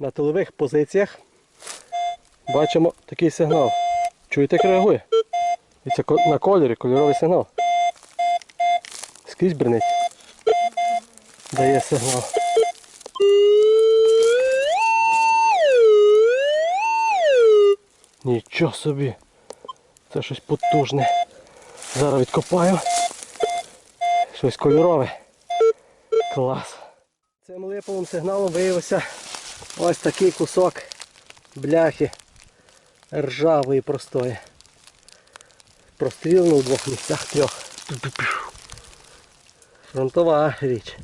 на тилових позиціях бачимо такий сигнал. Чуєте, як реагує? І це на кольорі, кольоровий сигнал. Скрізь бренить. Дає сигнал. Нічого собі. Це щось потужне. Зараз відкопаю. Щось кольорове. Клас. Цим липовим сигналом виявився ось такий кусок бляхи ржавої простої. Прострілено у двох місцях трьох. Фронтова річ.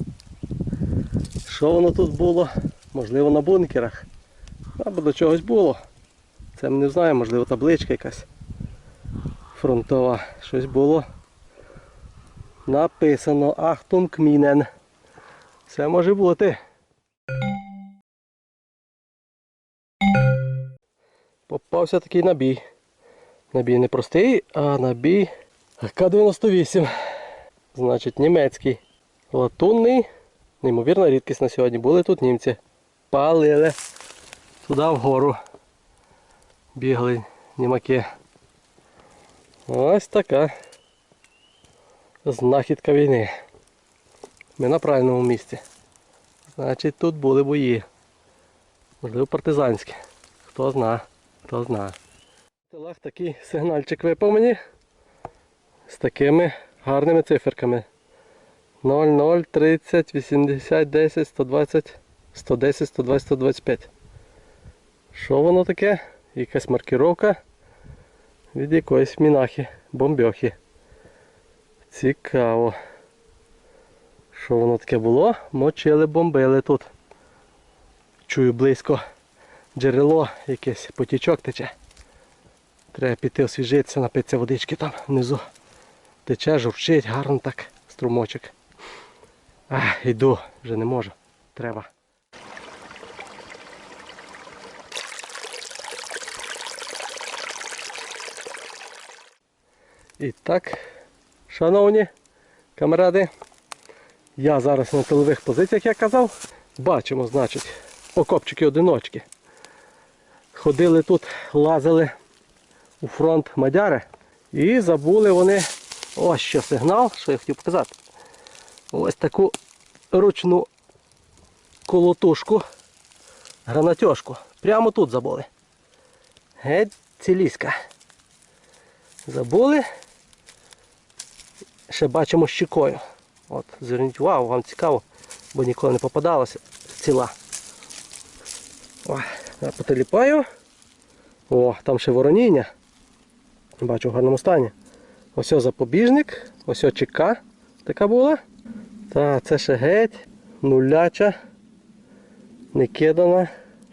Що воно тут було? Можливо на бункерах. Або до чогось було. Це ми не знаємо, можливо табличка якась фронтова. Щось було. Написано Ахтунг Мінен. Це може бути. Попався такий набій. Набій не простий, а набій К-98. Значить, німецький. Латунний. Неймовірна рідкість на сьогодні. Були тут німці. Палили. Туди вгору. Бігли німаки. Ось така знахідка війни. Ми на правильному місці. Значить тут були бої. Можливо партизанські. Хто зна, хто зна. В такий сигнальчик випав мені з такими гарними циферками. 0, 0, 30, 80, 10, 120, 110, 120, 125. Що воно таке? Якась маркіровка від якоїсь мінахи, бомбьохи. Цікаво. Що воно таке було? Мочили, бомбили тут. Чую близько джерело якесь, потічок тече. Треба піти освіжитися, напитися водички там внизу. Тече, журчить, гарно так, струмочок. А, йду, вже не можу. Треба. І так, шановні камеради, я зараз на тилових позиціях, як казав, бачимо, значить, окопчики-одиночки. Ходили тут, лазили у фронт Мадяри і забули вони ось що сигнал, що я хотів показати. Ось таку ручну колотушку, гранатьошку. Прямо тут забули. Геть ціліська. Забули. Ще бачимо щекою. От, зверніть увагу, вам цікаво, бо ніколи не попадалося ціла. О, я потеліпаю. О, там ще вороніння. Бачу в гарному стані. Ось запобіжник, ось чека така була. Та це ще геть, нуляча, не кидана.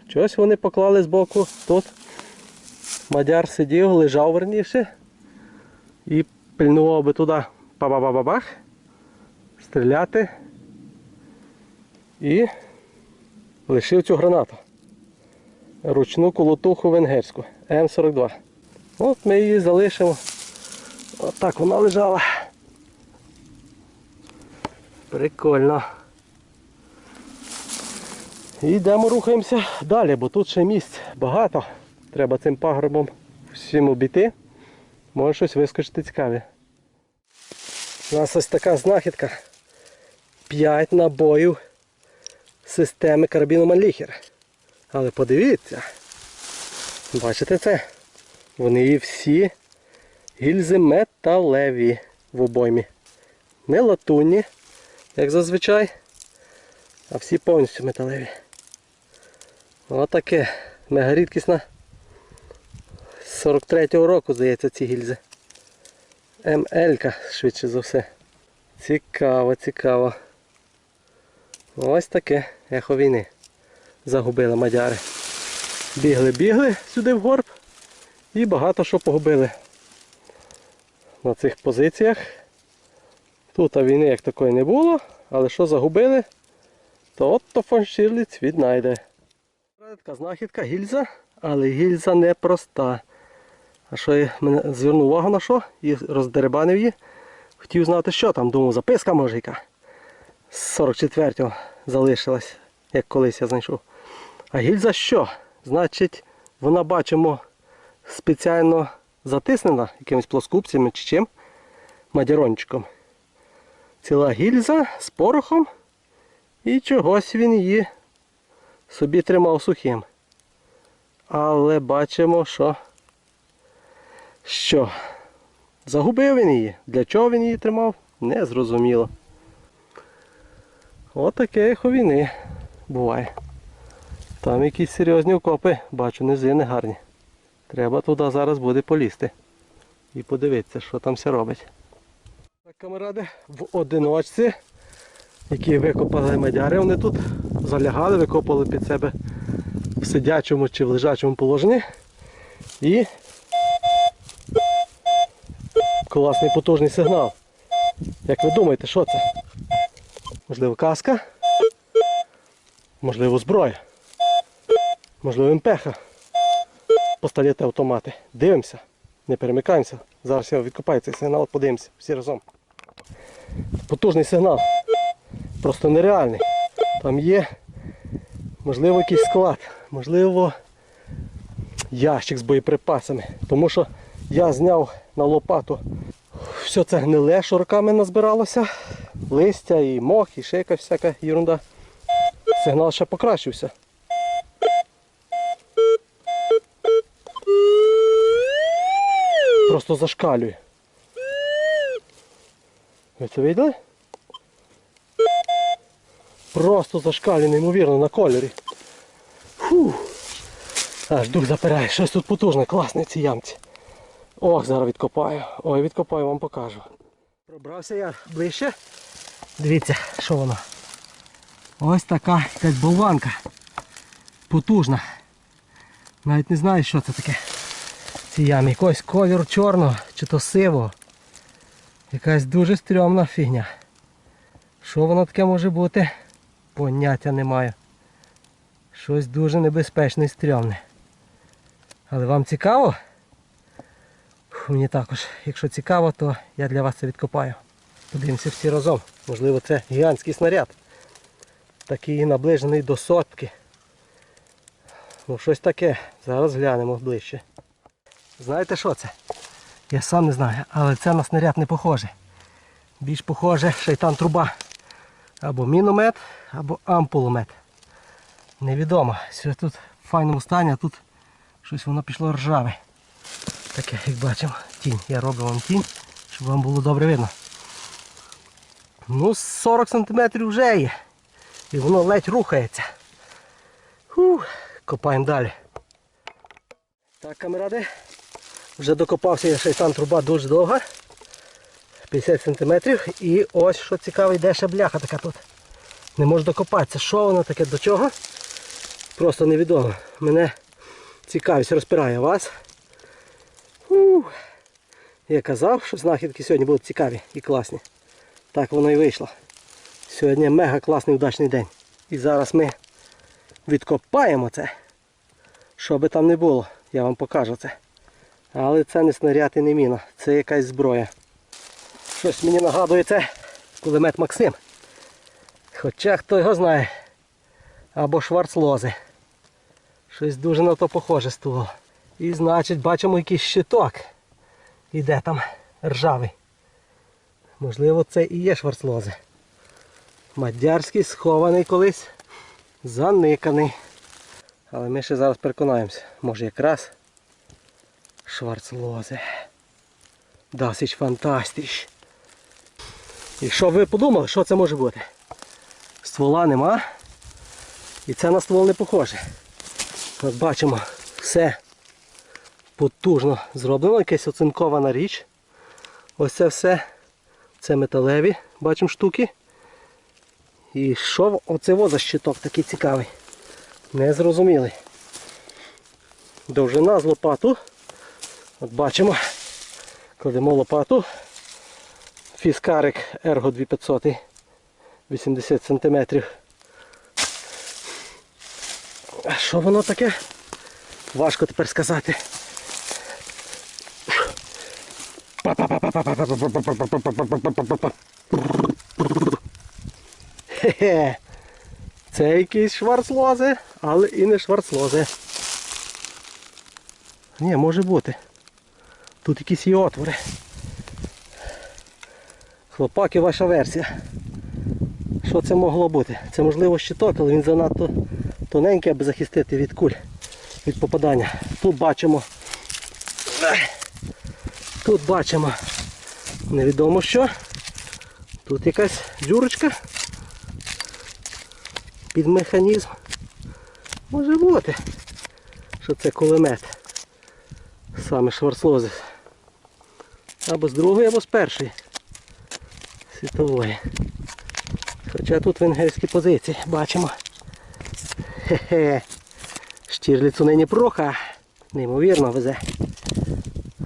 Щось вони поклали збоку тут. Мадяр сидів, лежав верніше. І пильнував би туди па-ба-ба-бах, стріляти і лишив цю гранату. Ручну колотуху венгерську М42. От ми її залишимо. От так вона лежала. Прикольно. І йдемо рухаємося далі, бо тут ще місць багато. Треба цим пагорбом всім обійти. Може щось вискочити цікаве. У нас ось така знахідка. 5 набоїв системи карабіну Манліхер. Але подивіться, бачите це? Вони всі гільзи металеві в обоймі. Не латунні, як зазвичай, а всі повністю металеві. Отаке мегарідкісна. З 43-го року, здається, ці гільзи. МЛ швидше за все. Цікаво, цікаво. Ось таке ехо війни. Загубили мадяри. Бігли-бігли сюди в горб і багато що погубили на цих позиціях. Тут війни як такої не було, але що загубили, то от фон Ширліц віднайде. Така знахідка гільза, але гільза не проста. А що я мене звернув увагу на що і роздеребанив її. Хотів знати, що там. Думав, записка може яка. З 44-го залишилась, як колись я знайшов. А гільза що? Значить, вона бачимо спеціально затиснена якимись плоскупцями чи чим мадярончиком. Ціла гільза з порохом і чогось він її собі тримав сухим. Але бачимо, що, що загубив він її. Для чого він її тримав, не зрозуміло. Отаке війни буває. Там якісь серйозні окопи, бачу, низини гарні. Треба туди зараз буде полізти. І подивитися, що там все робить. Так, камеради, в одиночці, які викопали мадяри, вони тут залягали, викопали під себе в сидячому чи в лежачому положенні. І класний потужний сигнал. Як ви думаєте, що це? Можливо, каска? Можливо, зброя. Можливо, МПХ. Посталіти автомати. Дивимося, не перемикаємося. Зараз я відкопаю цей сигнал, подивимося всі разом. Потужний сигнал. Просто нереальний. Там є, можливо, якийсь склад, можливо, ящик з боєприпасами. Тому що я зняв на лопату все це гниле, що роками назбиралося. Листя і мох, і якась всяка ерунда. Сигнал ще покращився. Просто зашкалює. Ви це видели? Просто зашкалює, неймовірно, на кольорі. Аж дух запирає. Щось тут потужне, класне в цій ямці. Ох, зараз відкопаю. Ой, відкопаю, вам покажу. Пробрався я ближче. Дивіться, що воно. Ось така якась болванка. Потужна. Навіть не знаю, що це таке. Цій ямі. Якийсь кольор чорного чи то сивого. Якась дуже стрьомна фігня. Що воно таке може бути? Поняття не маю. Щось дуже небезпечне і стрьомне. Але вам цікаво? Мені також. Якщо цікаво, то я для вас це відкопаю. Подивимося всі разом. Можливо, це гігантський снаряд. Такий наближений до сотки. Ну щось таке. Зараз глянемо ближче. Знаєте що це? Я сам не знаю, але це на снаряд не похоже. Більш похоже шайтан труба. Або міномет, або ампуломет. Невідомо. Все тут в файному стані, а тут щось воно пішло ржаве. Таке, як бачимо, тінь. Я роблю вам тінь, щоб вам було добре видно. Ну, 40 см вже є. І воно ледь рухається. Фух, копаємо далі. Так, камеради. Вже докопався шайтан труба дуже довга. 50 см. І ось що цікаво, йде ще бляха така тут. Не можу докопатися. Що воно таке до чого? Просто невідомо. Мене цікавість розпирає вас. Ух. Я казав, що знахідки сьогодні будуть цікаві і класні. Так воно і вийшло. Сьогодні мега класний удачний день. І зараз ми відкопаємо це. Що би там не було, я вам покажу це. Але це не снаряд і не міна, це якась зброя. Щось мені нагадує це кулемет Максим. Хоча хто його знає. Або шварцлози. Щось дуже на то похоже ствол. І значить бачимо якийсь щиток. Іде там ржавий. Можливо це і є шварцлози. Мадярський схований колись. Заниканий. Але ми ще зараз переконаємося. Може якраз шварцлози. Досить фантастич. І що ви подумали, що це може бути? Ствола нема. І це на ствол не похоже. От бачимо, все потужно зроблено, якась оцинкована річ. Ось це все. Це металеві, бачимо штуки. І що оце во за щиток такий цікавий. Незрозумілий. Довжина з лопату. От бачимо. Кладемо лопату. Фіскарик Ergo 2500 80 см. А що воно таке? Важко тепер сказати. Хе-хе. Це якісь шварцлози, але і не шварцлози. Ні, може бути. Тут якісь є отвори. Хлопаки, ваша версія. Що це могло бути? Це можливо щиток, але він занадто тоненький, аби захистити від куль, від попадання. Тут бачимо. Тут бачимо невідомо що. Тут якась дюрочка під механізм. Може бути, що це кулемет. Саме шварцлози. Або з другої, або з першої. Світової. Хоча тут венгерські позиції бачимо. Хе-хе. Штірліцу нині проха. Неймовірно везе.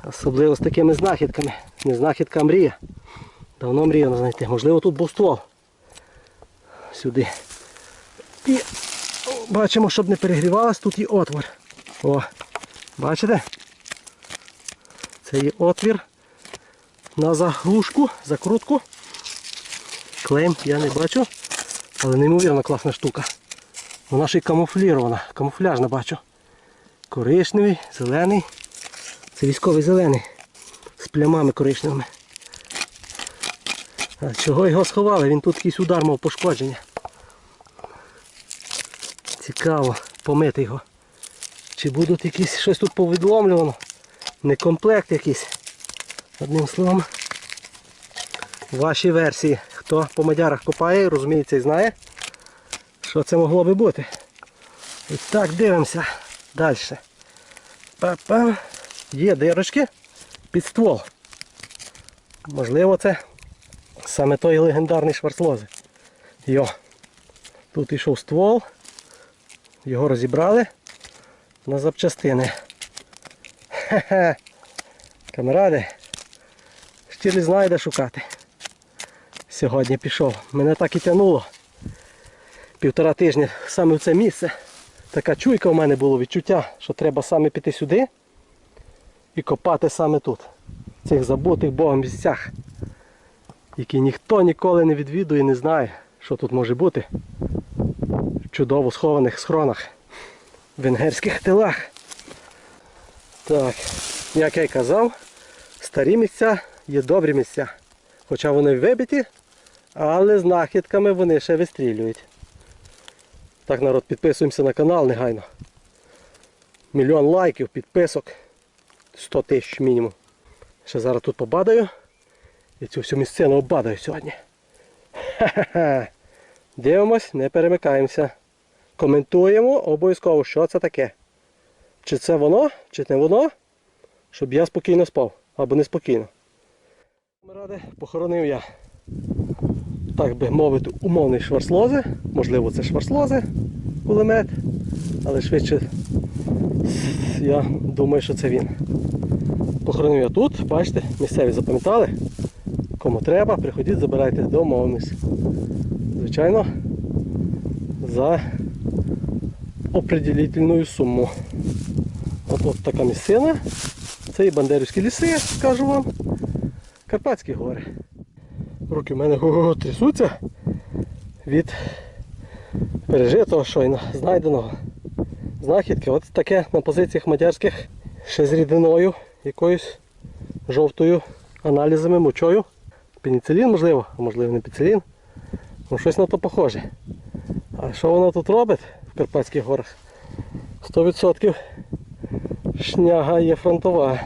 Особливо з такими знахідками. Не знахідка а мрія. Давно мріяно знайти. Можливо тут був ствол. Сюди. І бачимо, щоб не перегрівалось, тут є отвор. О, бачите? Це є отвір на заглушку, закрутку. Клейм я не бачу, але неймовірно класна штука. Вона ще й камуфлірована, камуфляжна бачу. Коричневий, зелений. Це військовий зелений. З плямами коричневими. А чого його сховали? Він тут якийсь удар мав пошкодження. Цікаво, помити його. Чи будуть якісь щось тут повідломлювано? Не комплект якийсь. Одним словом. Ваші версії. Хто по мадярах копає, розуміється і знає, що це могло би бути. І так дивимося далі. Па-па. Є дирочки під ствол. Можливо, це саме той легендарний шварцлози. Йо. Тут йшов ствол. Його розібрали на запчастини. Хе-хе. Камеради. Щирлі знає, де шукати. Сьогодні пішов. Мене так і тягнуло. Півтора тижня саме в це місце. Така чуйка в мене було відчуття, що треба саме піти сюди і копати саме тут. В цих забутих Богом місцях, які ніхто ніколи не відвідує і не знає, що тут може бути в чудово схованих схронах, в венгерських тилах. Так, як я й казав, старі місця є добрі місця. Хоча вони вибиті, але з знахідками вони ще вистрілюють. Так, народ, підписуємося на канал негайно. Мільйон лайків, підписок. 100 тисяч мінімум. Ще зараз тут побадаю. І цю всю місцину оббадаю сьогодні. Ха-ха-ха. Дивимось, не перемикаємося. Коментуємо обов'язково, що це таке. Чи це воно, чи не воно, щоб я спокійно спав або неспокійно. Ради похоронив я, так би мовити, умовний шварцлози. Можливо, це шварцлози, кулемет, але швидше я думаю, що це він. Похоронив я тут, бачите, місцеві запам'ятали. Кому треба, приходіть, забирайте домовимось. Звичайно, за определительну суму. От, от така місцина. Це і Бандерівські ліси, скажу вам. Карпатські гори. Руки в мене трясуться від пережитого щойно, знайденого знахідки. От таке на позиціях мадярських ще з рідиною, якоюсь жовтою аналізами, мочою. Пеніцилін можливо, а можливо не пеніцилін. Ну щось на то похоже. А що воно тут робить в Карпатських горах? 100% шняга є фронтова.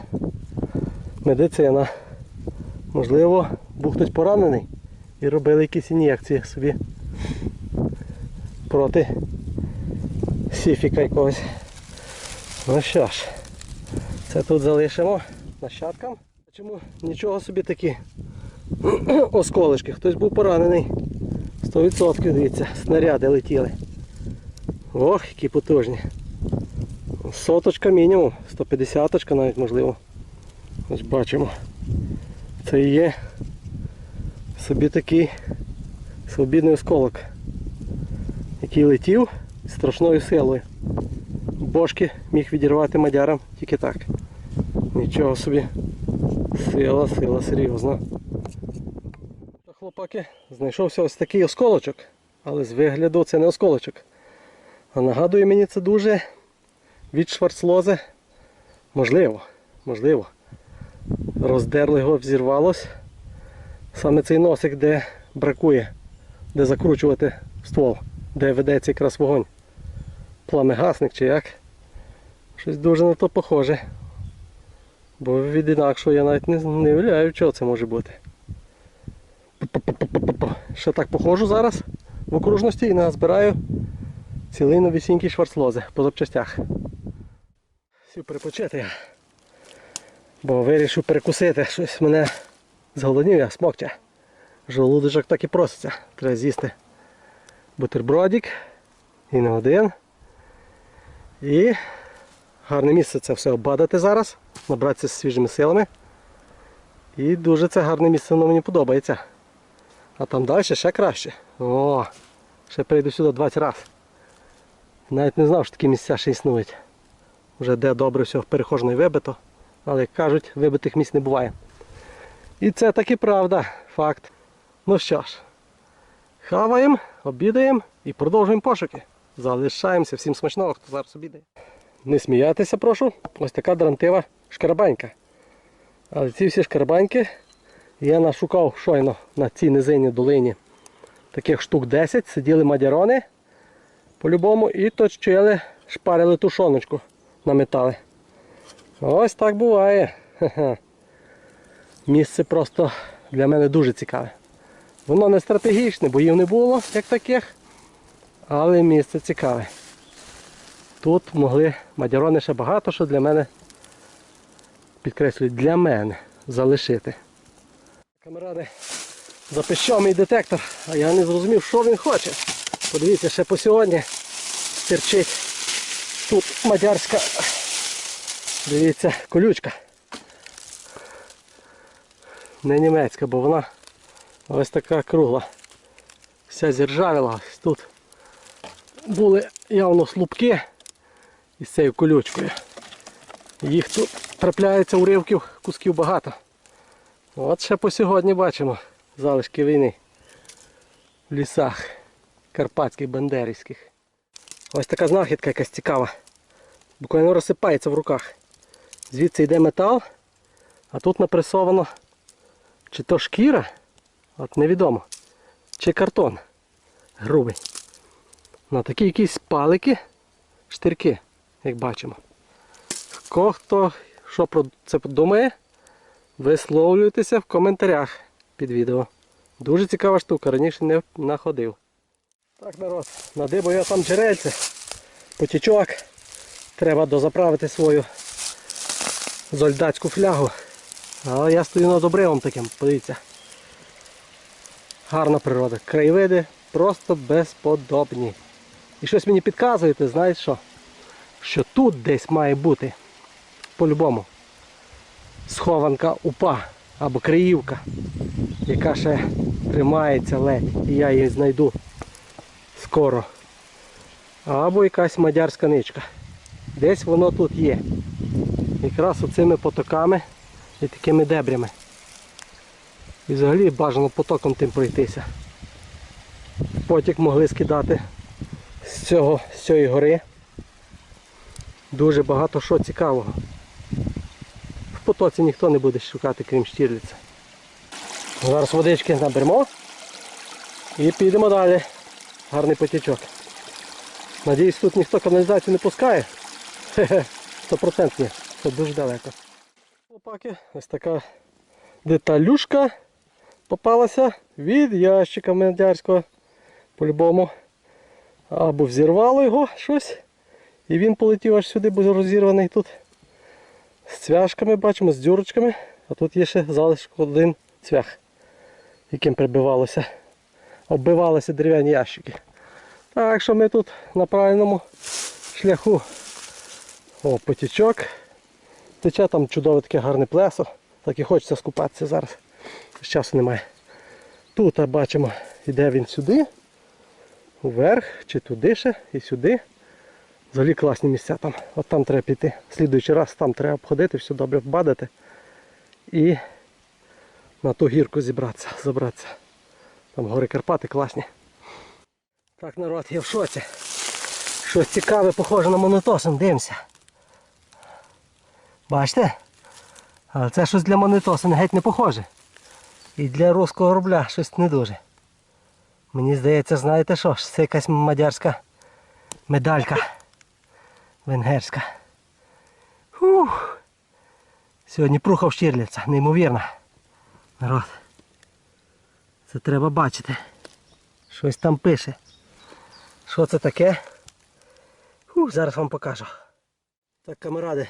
Медицина. Можливо, був хтось поранений і робили якісь ін'єкції собі проти сіфіка якогось. Ну що ж, це тут залишимо нащадкам. Чому нічого собі такі осколишки. Хтось був поранений. 100% дивіться, снаряди летіли. Ох, які потужні. Соточка мінімум, 150 навіть можливо. Ось бачимо. Це і є собі такий свобідний осколок, який летів страшною силою. Бошки міг відірвати мадярам тільки так. Нічого собі. Сила, сила серйозна. Хлопаки, знайшовся ось такий осколочок. але з вигляду це не осколочок. А нагадує мені це дуже від шварцлози. Можливо, можливо. Роздерло його, взірвалось. Саме цей носик, де бракує, де закручувати ствол, де ведеться якраз вогонь. Пламегасник чи як. Щось дуже на то похоже. Бо від інакшого я навіть не, не уявляю, чого це може бути. Ще так походжу зараз в окружності і назбираю цілий новісінький шварцлози по запчастях. Сів перепочити я. Бо вирішив перекусити. Щось мене зголоднів я, смокче. Жолудочок так і проситься. Треба з'їсти бутербродик. І не один. І гарне місце це все оббадати зараз, набратися свіжими силами. І дуже це гарне місце воно мені подобається. А там далі ще краще. О, ще прийду сюди 20 разів. Навіть не знав, що такі місця ще існують. Вже де добре все перехожено і вибито. Але як кажуть, вибитих місць не буває. І це таки правда, факт. Ну що ж, хаваємо, обідаємо і продовжуємо пошуки. Залишаємося всім смачного, хто зараз обідає. Не сміятися, прошу. Ось така дрантива шкарабанька. Але ці всі шкарабаньки я нашукав щойно на цій низині долині. Таких штук 10 сиділи мадярони по-любому і точили, шпарили тушоночку на метали. Ось так буває. Місце просто для мене дуже цікаве. Воно не стратегічне, боїв не було, як таких, але місце цікаве. Тут могли мадярони ще багато що для мене, підкреслюю, для мене залишити. Камеради, запищав мій детектор, а я не зрозумів, що він хоче. Подивіться, ще по сьогодні терчить тут мадярська, дивіться, колючка. Не німецька, бо вона ось така кругла. Вся зіржавіла. Тут були явно слупки із цією колючкою. Їх тут трапляється уривків, кусків багато. От ще по сьогодні бачимо залишки війни в лісах карпатських, бандерівських. Ось така знахідка якась цікава. Буквально розсипається в руках. Звідси йде метал, а тут напресовано чи то шкіра, от невідомо, чи картон грубий. На такі якісь палики, штирки, як бачимо. Хто що про це думає, висловлюйтеся в коментарях під відео. Дуже цікава штука, раніше не находив. Так, народ, надибав я там джерельце, потічок. Треба дозаправити свою зольдацьку флягу. Але я стою над обривом таким, подивіться. Гарна природа. Краєвиди просто безподобні. І щось мені підказуєте, знаєте що? Що тут десь має бути по-любому схованка упа або криївка, яка ще тримається ледь. І я її знайду скоро. Або якась мадярська ничка. Десь воно тут є. Якраз оцими потоками і такими дебрями. І взагалі бажано потоком тим пройтися. Потік могли скидати з цього, з цієї гори. Дуже багато що цікавого. В потоці ніхто не буде шукати, крім Штірліця. Зараз водички наберемо і підемо далі. Гарний потічок. Надіюсь, тут ніхто каналізацію не пускає. Хе-хе, 100% ні. Це дуже далеко. Опаки, ось така деталюшка попалася від ящика мендярського. По-любому. Або взірвало його щось. І він полетів аж сюди, бо розірваний тут. З цвяшками бачимо, з дюрочками. А тут є ще залишок один цвях, яким прибивалося. Оббивалися дерев'яні ящики. Так що ми тут на правильному шляху. О, потічок. Тече там чудове таке гарне плесо. Так і хочеться скупатися зараз. Часу немає. Тут а, бачимо, йде він сюди, вверх, чи туди ще, і сюди. Взагалі класні місця там. От там треба піти. Слідуючий раз там треба обходити, все добре вбадати. І на ту гірку зібратися, забратися. Там гори Карпати класні. Так, народ, я в шоці. Щось цікаве, похоже на монотосом, дивимося. Бачите? Але це щось для монетоса геть не похоже. І для руського рубля щось не дуже. Мені здається, знаєте що це якась мадярська медалька. Венгерська. Фух. Сьогодні пруха в Штірліця, неймовірно. Народ. Це треба бачити. Щось там пише. Що це таке? Фух, зараз вам покажу. Так, камеради.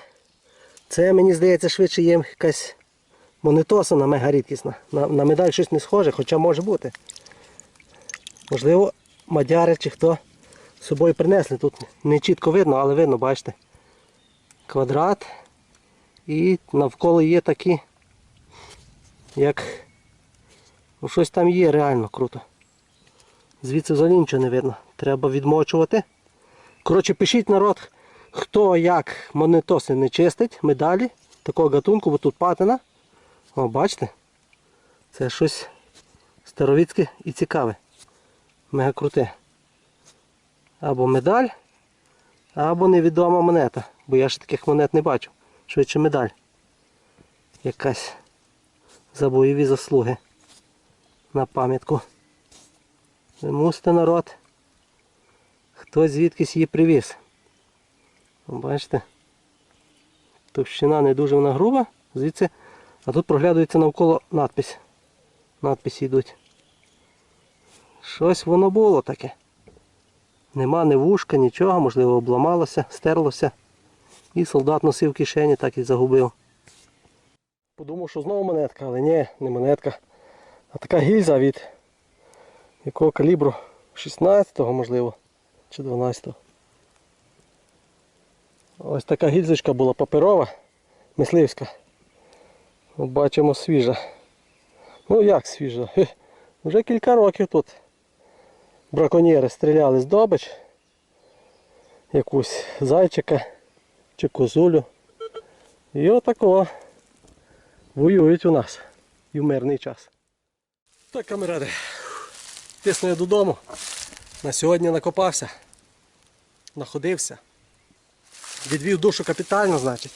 Це мені здається швидше є якась монетосана мега рідкісна. На, на медаль щось не схоже, хоча може бути. Можливо, мадяри чи хто з собою принесли. Тут не чітко видно, але видно, бачите. Квадрат. І навколо є такі, як ну, щось там є реально круто. Звідси взагалі нічого не видно. Треба відмочувати. Коротше, пишіть народ, хто як монетоси не чистить, медалі такого гатунку, бо тут патина. О, бачите? Це щось старовіцьке і цікаве. Мега круте. Або медаль, або невідома монета. Бо я ще таких монет не бачу. Швидше медаль. Якась за бойові заслуги. На пам'ятку. Ви народ. Хтось звідкись її привіз. Бачите? Товщина не дуже вона груба, звідси, а тут проглядується навколо надпись. Надписи йдуть. Щось воно було таке. Нема ні вушка, нічого, можливо, обламалося, стерлося. І солдат носив в кишені, так і загубив. Подумав, що знову монетка, але ні, не монетка. А така гільза від якого калібру? 16-го, можливо, чи 12-го. Ось така гільзочка була паперова, мисливська. Бачимо свіжа. Ну як свіжа? Вже кілька років тут браконьєри стріляли з добич. Якусь зайчика чи козулю. І отако воюють у нас і в мирний час. Так, камеради, тисну я додому. На сьогодні накопався, находився. Відвів душу капітально, значить.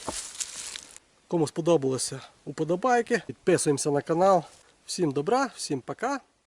Кому сподобалося уподобайки, підписуємося на канал. Всім добра, всім пока.